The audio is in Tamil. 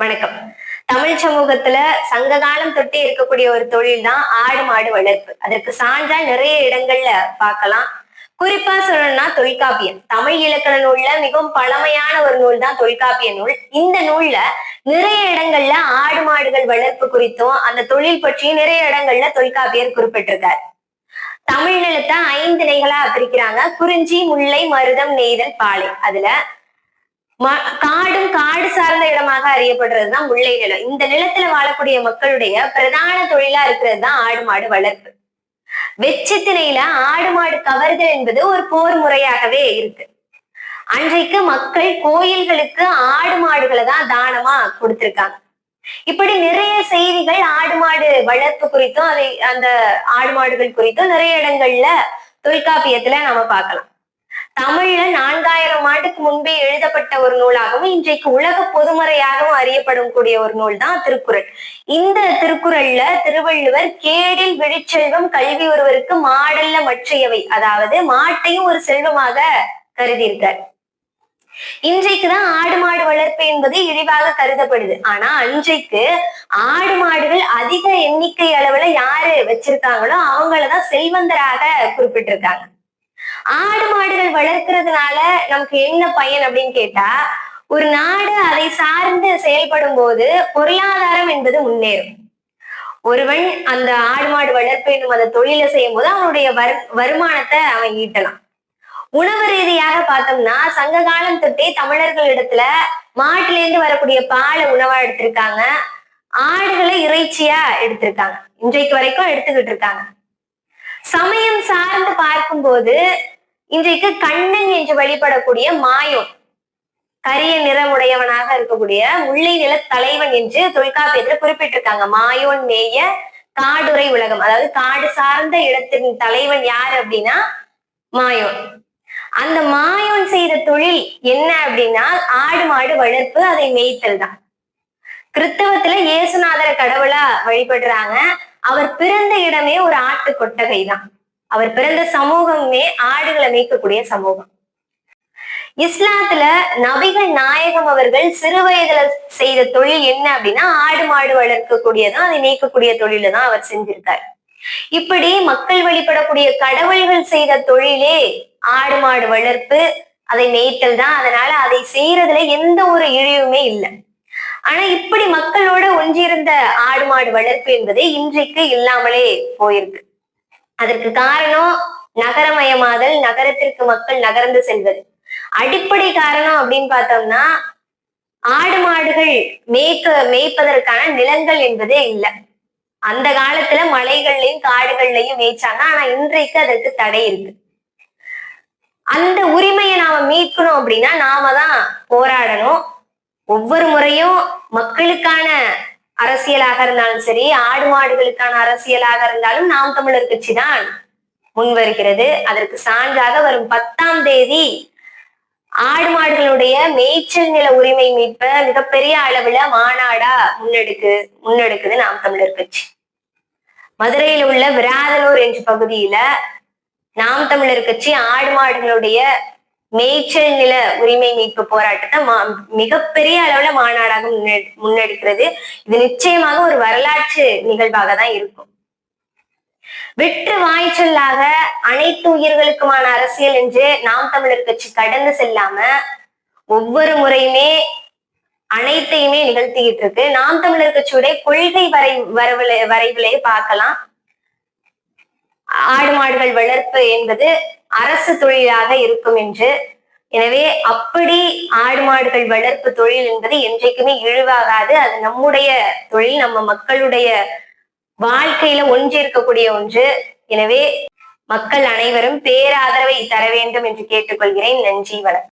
வணக்கம். தமிழ் சமூகத்துல சங்க காலம் தொட்டே இருக்கக்கூடிய ஒரு தொழில் தான் ஆடு மாடு வளர்ப்பு. அதற்கு சான்றா நிறைய இடங்கள்ல பார்க்கலாம். குறிப்பா சொல்லணும்னா தொல்காப்பியம். தமிழ் இலக்கண நூல்ல மிகவும் பழமையான ஒரு நூல் தான் தொல்காப்பிய நூல். இந்த நூல்ல நிறைய இடங்கள்ல ஆடு மாடுகள் வளர்ப்பு குறித்தும் அந்த தொழில் பற்றியும் நிறைய இடங்கள்ல தொல்காப்பியர் குறிப்பிட்டிருக்காரு. தமிழ் நிலத்தை ஐந்து நிலைகளா பிரிக்கிறாங்க. குறிஞ்சி முல்லை மருதம் நெய்தல் பாலை. அதுல காடும் காடு சார்ந்த இடமாக அறியப்படுறதுதான் முல்லை நிலம். இந்த நிலத்துல வாழக்கூடிய மக்களுடைய பிரதான தொழிலா இருக்கிறது தான் ஆடு மாடு வளர்ப்பு. வெற்றி ஆடு மாடு கவர்தல் என்பது ஒரு போர் முறையாகவே இருக்கு. அன்றைக்கு மக்கள் கோயில்களுக்கு ஆடு மாடுகளை தான் தானமா கொடுத்திருக்காங்க. இப்படி நிறைய செய்திகள் ஆடு மாடு வளர்ப்பு குறித்தும் அதை அந்த ஆடு மாடுகள் குறித்தும் நிறைய இடங்கள்ல தொல்காப்பியத்துல நாம பார்க்கலாம். தமிழ்ல நான்காயிரம் ஆண்டுக்கு முன்பே எழுதப்பட்ட ஒரு நூலாகவும் இன்றைக்கு உலக பொதுமறையாகவும் அறியப்படும் கூடிய ஒரு நூல் தான் திருக்குறள். இந்த திருக்குறள்ல திருவள்ளுவர் கேடில் விழிச்செல்வம் கல்வி ஒருவருக்கு மாடல்ல மற்றையவை. அதாவது மாட்டையும் ஒரு செல்வமாக கருதியிருக்கார் இன்றைக்குதான் ஆடு மாடு வளர்ப்பு என்பது இழிவாக கருதப்படுது. ஆனா அன்றைக்கு ஆடு மாடுகள் அதிக எண்ணிக்கை அளவுல யாரு வச்சிருக்காங்களோ அவங்களதான் செல்வந்தராக குறிப்பிட்டிருக்காங்க. ஆடு மாடுகள் வளர்க்கறதுனால நமக்கு என்ன பயன் அப்படின்னு கேட்டா ஒரு நாடு அதை சார்ந்து செயல்படும் போது பொருளாதாரம் என்பது முன்னேறும். ஒருவன் அந்த ஆடு மாடு வளர்ப்பு என்னும் அந்த தொழிலை செய்யும் போது அவனுடைய வரு வருமானத்தை அவன் ஈட்டலாம். உணவு ரீதியாக பார்த்தோம்னா சங்க காலம் தொட்டே தமிழர்கள் இடத்துல மாட்டுல இருந்து வரக்கூடிய பாலை உணவா எடுத்திருக்காங்க. ஆடுகளை இறைச்சியா எடுத்திருக்காங்க. இன்றைக்கு வரைக்கும் எடுத்துக்கிட்டு இருக்காங்க. சமயம் சார்ந்து பார்க்கும்போது இன்றைக்கு கண்ணன் என்று வழிபடக்கூடிய மாயோன் கரிய நிறமுடையவனாக இருக்கக்கூடிய முல்லை நில தலைவன் என்று தொல்காப்பியத்துல குறிப்பிட்டிருக்காங்க. மாயோன் மேய காடுரை உலகம் அதாவது காடு சார்ந்த இடத்தின் தலைவன் யார் அப்படின்னா மாயோன். அந்த மாயோன் செய்த தொழில் என்ன அப்படின்னா ஆடு மாடு வளர்ப்பு அதை மேய்த்தல் தான். கிறித்தவத்துல இயேசுநாதர கடவுளா வழிபடுறாங்க. அவர் பிறந்த இடமே ஒரு ஆட்டு கொட்டகை தான். அவர் பிறந்த சமூகமே ஆடுகளை மேய்க்கக்கூடிய சமூகம். இஸ்லாத்துல நபிகள் நாயகம் அவர்கள் சிறு வயதுல செய்த தொழில் என்ன அப்படின்னா ஆடு மாடு வளர்க்கக்கூடியதும் அதை மேய்க்கக்கூடிய தொழில தான் அவர் செஞ்சிருக்காரு. இப்படி மக்கள் வழிபடக்கூடிய கடவுள்கள் செய்த தொழிலே ஆடு மாடு வளர்ப்பு அதை மேய்த்தல் தான். அதனால அதை செய்யறதுல எந்த ஒரு இழிவுமே இல்லை. ஆனா இப்படி மக்களோட ஒன்றியிருந்த ஆடு மாடு வளர்ப்பு என்பது இன்றைக்கு இல்லாமலே போயிருக்கு. அதற்கு காரணம் நகரமயமாதல் நகரத்திற்கு மக்கள் நகர்ந்து செல்வது. அடிப்படை காரணம் அப்படின்னு பார்த்தோம்னா ஆடு மாடுகள் மேய்க்க மேய்ப்பதற்கான நிலங்கள் என்பதே இல்லை. அந்த காலத்துல மலைகள்லயும் காடுகள்லயும் மேய்ச்சாங்க. ஆனா இன்றைக்கு அதற்கு தடை இருக்கு. அந்த உரிமையை நாம மீட்கணும் அப்படின்னா நாம தான் போராடணும். ஒவ்வொரு முறையும் மக்களுக்கான அரசியலாக இருந்தாலும் சரி ஆடு மாடுகளுக்கான அரசியலாக இருந்தாலும் நாம் தமிழர் கட்சி தான் முன் வருகிறது. அதற்கு சான்றாக வரும் பத்தாம் தேதி ஆடு மாடுகளுடைய மேய்ச்சல் நில உரிமை மீட்ப மிகப்பெரிய அளவுல மாநாடா முன்னெடுக்கு முன்னெடுக்குது நாம் தமிழர் கட்சி. மதுரையில் உள்ள விராதலூர் என்ற பகுதியில நாம் தமிழர் கட்சி ஆடு மாடுகளுடைய மேய்ச்சல் நில உரிமை மீட்பு போராட்டத்தை மா- மிகப்பெரிய அளவுல மாநாடாக முன்னெடு முன்னெடுக்கிறது. இது நிச்சயமாக ஒரு வரலாற்று நிகழ்வாக தான் இருக்கும். வெற்று வாய்ச்சொல்லாக அனைத்து உயிர்களுக்குமான அரசியல் என்று நாம் தமிழர் கட்சி கடந்து செல்லாம ஒவ்வொரு முறையுமே அனைத்தையுமே நிகழ்த்திக்கிட்டு இருக்கு. நாம் தமிழர் கட்சியுடைய கொள்கை வரை வரவுல வரைவிலே பார்க்கலாம். ஆடு மாடுகள் வளர்ப்பு என்பது அரசு தொழிலாக இருக்கும் என்று. எனவே அப்படி ஆடு மாடுகள் வளர்ப்பு தொழில் என்பது என்றைக்குமே இழிவாகாது. அது நம்முடைய தொழில் நம்ம மக்களுடைய வாழ்க்கையில ஒன்றிருக்கக்கூடிய ஒன்று. எனவே மக்கள் அனைவரும் பேராதரவை தர வேண்டும் என்று கேட்டுக்கொள்கிறேன். நன்றி வணக்கம்.